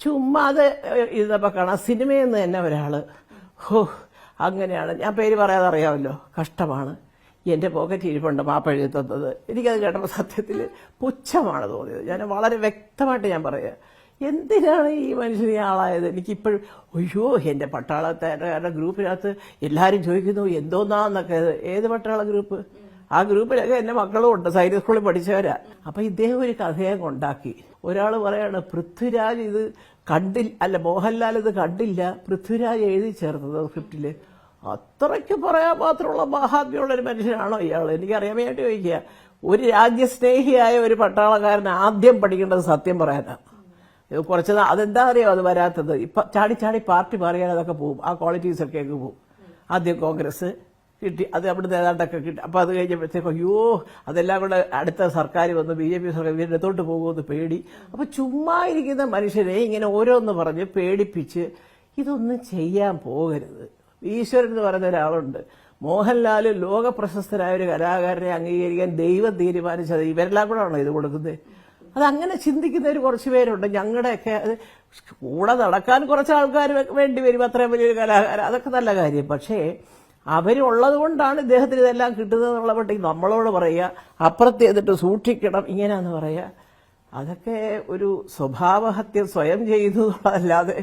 ചുമ്മാതെ ഇരുന്നപ്പോൾ കാണാം. സിനിമയിൽ നിന്ന് തന്നെ ഒരാൾ ഹോ അങ്ങനെയാണ്. ഞാൻ പേര് പറയാതെ അറിയാമല്ലോ. കഷ്ടമാണ്. എന്റെ പോക്കറ്റ് ഇരിപ്പുണ്ട് മാപ്പ തന്നത്. എനിക്കത് കേട്ടപ്പോൾ സത്യത്തിൽ പുച്ഛമാണ് തോന്നിയത്. ഞാൻ വളരെ വ്യക്തമായിട്ട് ഞാൻ പറയുക എന്തിനാണ് ഈ മനുഷ്യൻ ഈ ആളായത്? എനിക്കിപ്പോഴും അയ്യോ എന്റെ പട്ടാളത്തെ ഗ്രൂപ്പിനകത്ത് എല്ലാവരും ചോദിക്കുന്നു എന്തോന്നാന്നൊക്കെ. ഏത് പട്ടാള ഗ്രൂപ്പ്? ആ ഗ്രൂപ്പിലൊക്കെ എന്റെ മക്കളും ഉണ്ട്. സൈനിക സ്കൂളിൽ പഠിച്ചവരാ. അപ്പൊ ഇദ്ദേഹം ഒരു കഥയെ ഉണ്ടാക്കി ഒരാൾ പറയാണ് പൃഥ്വിരാജ് ഇത് കണ്ടില്ല അല്ല മോഹൻലാൽ ഇത് കണ്ടില്ല. പൃഥ്വിരാജ് എഴുതി ചേർത്തത് സ്ക്രിപ്റ്റിൽ. അത്രയ്ക്ക് പറയാൻ മാത്രമുള്ള മഹാത്മ്യമുള്ള ഒരു മനുഷ്യനാണോ ഇയാൾ എനിക്ക് അറിയാൻ വേണ്ടി ചോദിക്കുക. ഒരു രാജ്യസ്നേഹിയായ ഒരു പട്ടാളക്കാരൻ ആദ്യം പഠിക്കേണ്ടത് സത്യം പറയാനാണ് ഇത് കുറച്ച് അതെന്താ അറിയോ അത് വരാത്തത്? ഇപ്പൊ ചാടി ചാടി പാർട്ടി പറയാൻ അതൊക്കെ പോകും ആ ക്വാളിറ്റീസ് ഒക്കെ അങ്ങ് പോകും ആദ്യം കോൺഗ്രസ് കിട്ടി അത് അവിടുന്ന് ഏതാണ്ടൊക്കെ കിട്ടി. അപ്പൊ അത് കഴിഞ്ഞപ്പോഴത്തേക്കും അയ്യോ അതെല്ലാം കൂടെ അടുത്ത സർക്കാർ വന്ന് ബി ജെ പി സർക്കാർ ഇവരുടെ പോകുമെന്ന് പേടി. അപ്പോൾ ചുമ്മാ ഇരിക്കുന്ന മനുഷ്യരെ ഇങ്ങനെ ഓരോന്ന് പറഞ്ഞ് പേടിപ്പിച്ച് ഇതൊന്നും ചെയ്യാൻ പോകരുത്. ഈശ്വരൻ എന്ന് പറയുന്ന ഒരാളുണ്ട്. മോഹൻലാൽ ലോക പ്രശസ്തനായ ഒരു കലാകാരനെ അംഗീകരിക്കാൻ ദൈവം തീരുമാനിച്ചത് ഇവരെല്ലാം കൂടെ ആണോ ഇത് കൊടുക്കുന്നത്? അത് അങ്ങനെ ചിന്തിക്കുന്നവർ കുറച്ച് പേരുണ്ട്. ഞങ്ങളുടെയൊക്കെ കൂടെ നടക്കാൻ കുറച്ച് ആൾക്കാർ വേണ്ടി വരും. അത്രയും വലിയൊരു കലാകാരൻ. അതൊക്കെ നല്ല കാര്യം. പക്ഷേ അവരുള്ളത് കൊണ്ടാണ് ഇദ്ദേഹത്തിന് ഇതെല്ലാം കിട്ടുന്നത് എന്നുള്ള പട്ടിക നമ്മളോട് പറയുക അപ്പുറത്ത് ചെയ്തിട്ട് സൂക്ഷിക്കണം ഇങ്ങനെയാന്ന് പറയുക. അതൊക്കെ ഒരു സ്വഭാവഹത്യ സ്വയം ചെയ്യുന്നതല്ലാതെ